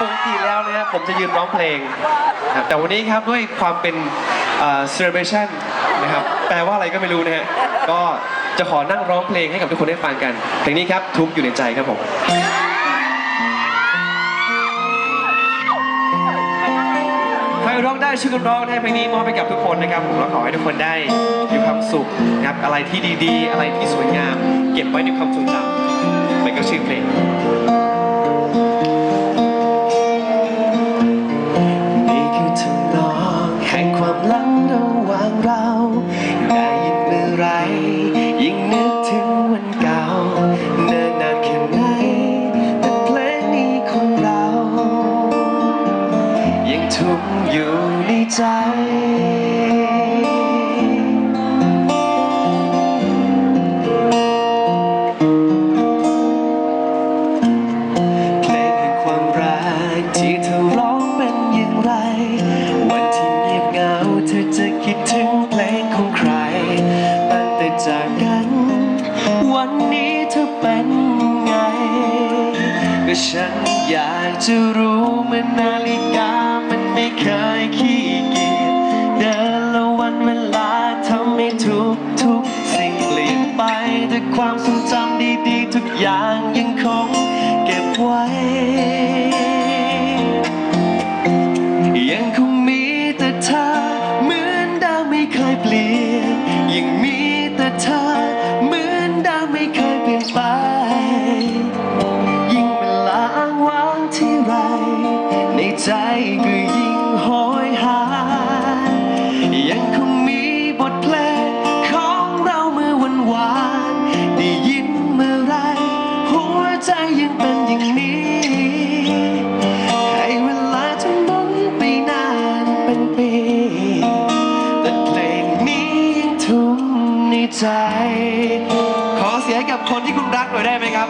ปกติแล้วเนี่ยผมจะยืนร้องเพลงนะครับแต่วันนี้ครับด้วยความเป็นเอ่อ celebration นะครับแปลว่าอะไรก็ไม่รู้นะฮะก็จะขอนั่งร้องเพลงให้กับทุกคนได้ฟังกันเพลงนี้ครับทุกอยู่ในใจครับผมใครร้องได้ช่วยกันร้องนะเพลงนี้มอบให้กับทุกคนนะครับผมแล้วขอให้ทุกคนได้มีความสุขนะครับอะไรที่ดีๆ อะไรที่สวยงาม เก็บไว้ในความทรงจำมันก็ชื่อเพลง อยู่ในใจ เพลงแห่งความรักที่เธอร้องเป็นอย่างไร วันที่เงียบเหงาเธอจะคิดถึงเพลงของใคร ตั้งแต่จากกัน วันนี้เธอเป็นไง ก็ฉันอยากจะรู้เมื่อนาฬิกา ไม่เคยขี้เกียจเดินและวันเวลาทำให้ทุกทุกๆสิ่งเปลี่ยนไปแต่ความทรงจำดีๆ ทุกอย่างยังคงเก็บไว้ ยังคงมีแต่เธอเหมือนดาวไม่เคยเปลี่ยน ยังมีแต่เธอเหมือนดาวไม่เคยเปลี่ยนไป ยิ่งเวลาอ้างว้างที่ไร ในใจก็ยิ่ง ใจ ขอเสียงให้กับคนที่คุณรักหน่อยได้ไหมครับ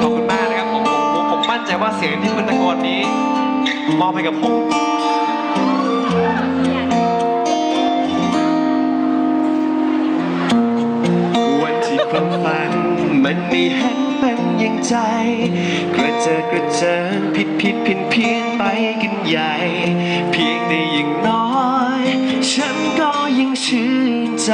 ขอบคุณมากนะครับ ผมผมผมผมมั่นใจว่าเสียงที่คุณตะโกนนี้มอบให้กับผม วันที่ความฝันมันไม่เห็นเป็นอย่างใจ กระเจิดกระเจิงผิดผิดเพี้ยนเพี้ยนไปกันใหญ่ แต่อย่างน้อย ฉันก็ยังชื่นใจ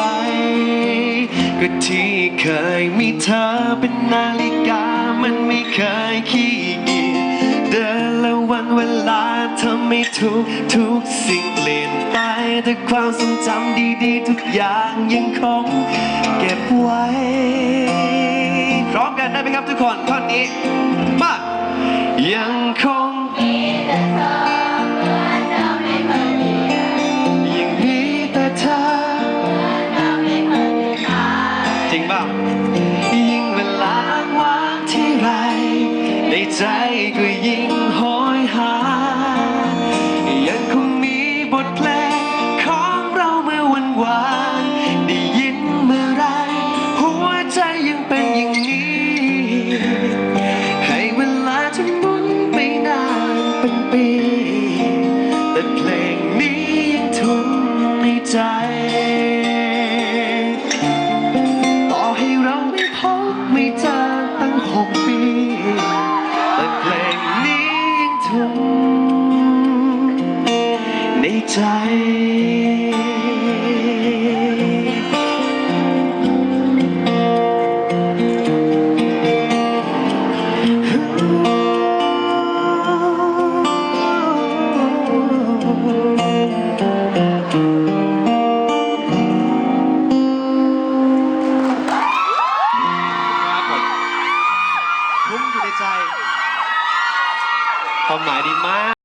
ก็ที่เคยมีเธอเป็นนาฬิกา มันไม่เคยขี้เกียจเดินและวันเวลาทำให้ทุกทุกสิ่งเปลี่ยนไป แต่ความทรงจำดีๆ ทุกอย่างยังคงเก็บไว้ พร้อมกันได้ไหมครับทุกคนท่อนนี้ มา ยังคงยัง ในใจ ความหมายดีมาก